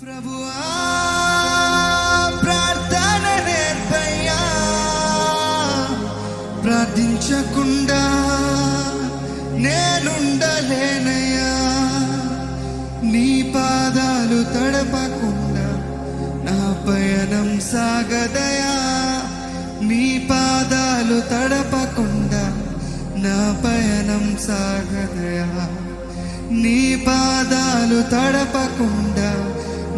ప్రభువా ప్రార్థన నేర్పయ్యా ప్రార్థించకుండా నేనుండలేనయ్యా నీ పాదాలు తడపకుండా నా పయనం సాగదయా. నీ పాదాలు తడపకుండా నా పయనం సాగదయా. నీ పాదాలు తడపకుండా